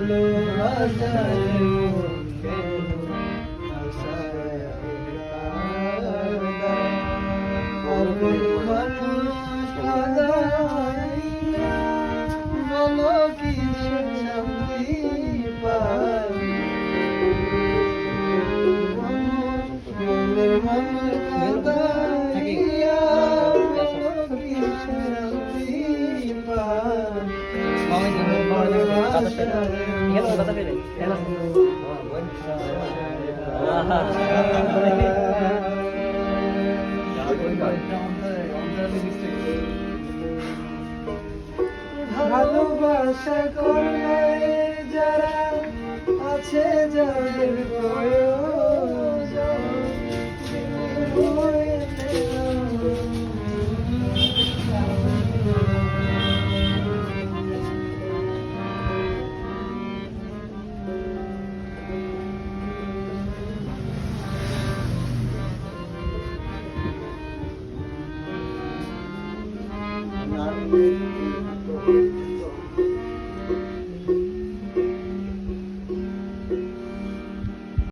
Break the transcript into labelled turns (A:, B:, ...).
A: Altyazı ভালোবাসা করলে যারা আছে যাদের করে Fernández.